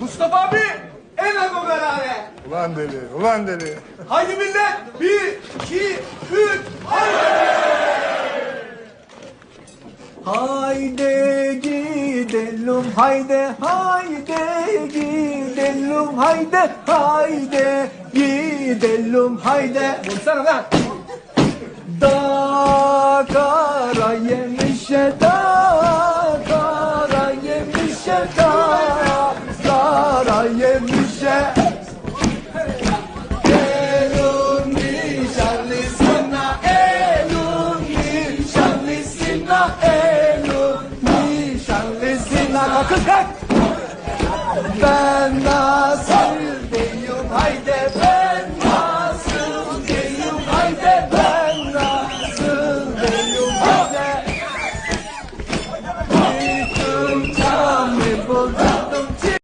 Mustafa abi en az o beraber. Ulan deli, ulan deli. Haydi millet. Bir, iki, üç. Haydi gidelim haydi haydi gidelim haydi haydi gidelim haydi Vursana lan. Da kara yemişe da kara yemişe da kara yemişe Elun nişanlısına elun nişanlısına elun nişanlısına kalkın kalk ben